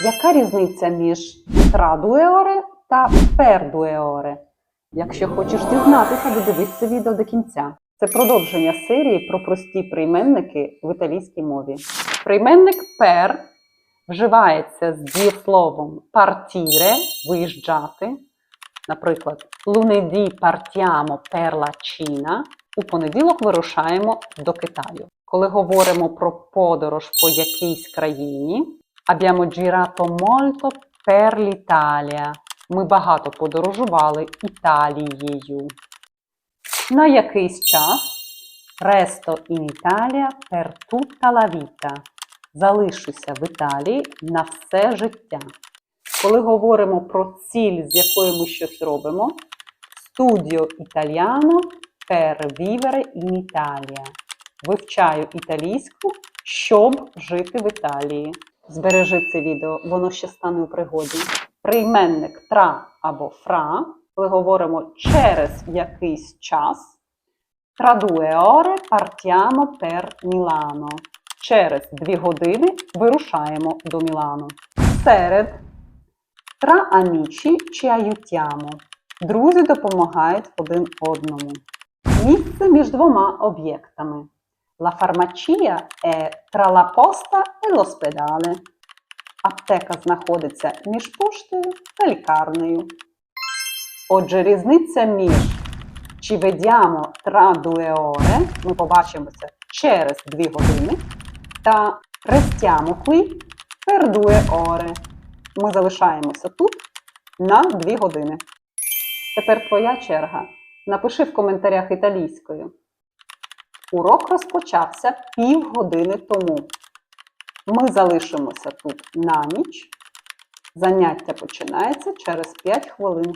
Яка різниця між традуеоре та пердуеоре? Якщо хочеш дізнатися, додивись це відео до кінця. Це продовження серії про прості прийменники в італійській мові. Прийменник per вживається з дієсловом partire – виїжджати. Наприклад, partiamo per la Cina. У понеділок вирушаємо до Китаю. Коли говоримо про подорож по якійсь країні, abbiamo girato molto per l'Italia. Ми багато подорожували Італією. На якийсь час resto in Italia per tutta la vita. Залишуся в Італії на все життя. Коли говоримо про ціль, з якою ми щось робимо, studio italiano per vivere in Italia. Вивчаю італійську, щоб жити в Італії. Збережи це відео, воно ще стане у пригоді. Прийменник тра або фра, коли говоримо через якийсь час. Tra due ore partiamo per Milano. Через дві години вирушаємо до Мілану. Серед Tra amici ci aiutiamo. Друзі допомагають один одному. Місце між двома об'єктами. La farmacia è tra la posta e l'ospedale. Аптека знаходиться між поштою та лікарнею. Отже, різниця між ci vediamo tra due ми побачимося через дві години, та restiamo qui per due ore. Ми залишаємося тут на дві години. Тепер твоя черга. Напиши в коментарях італійською. Урок розпочався півгодини тому. Ми залишимося тут на ніч. Заняття починається через 5 хвилин.